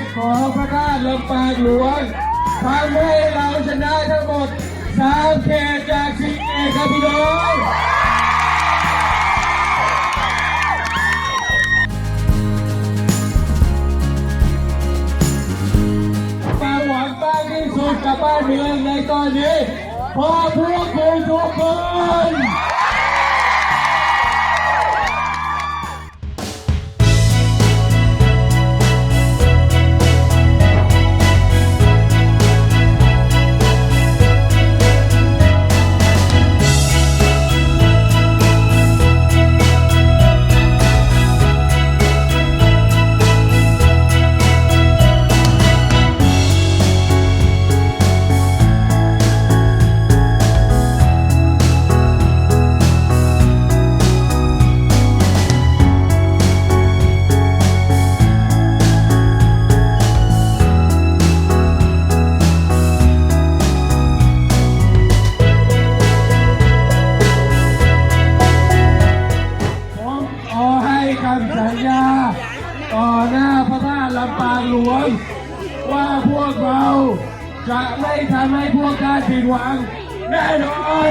ตของพระธาตุลำปางหลวงทำให้เราชนะทั้งหมดสามเขตจากสิบเอกครับพี่น้องความหวังมากที่สุดกับบ้านเมืองในตอนนี้พอพวกคุณทุกคน ญา ต่อหน้าพระธาตุลำปางหลวง ว่าพวกเราจะไม่ทำให้พวกท่านผิดหวังแน่นอน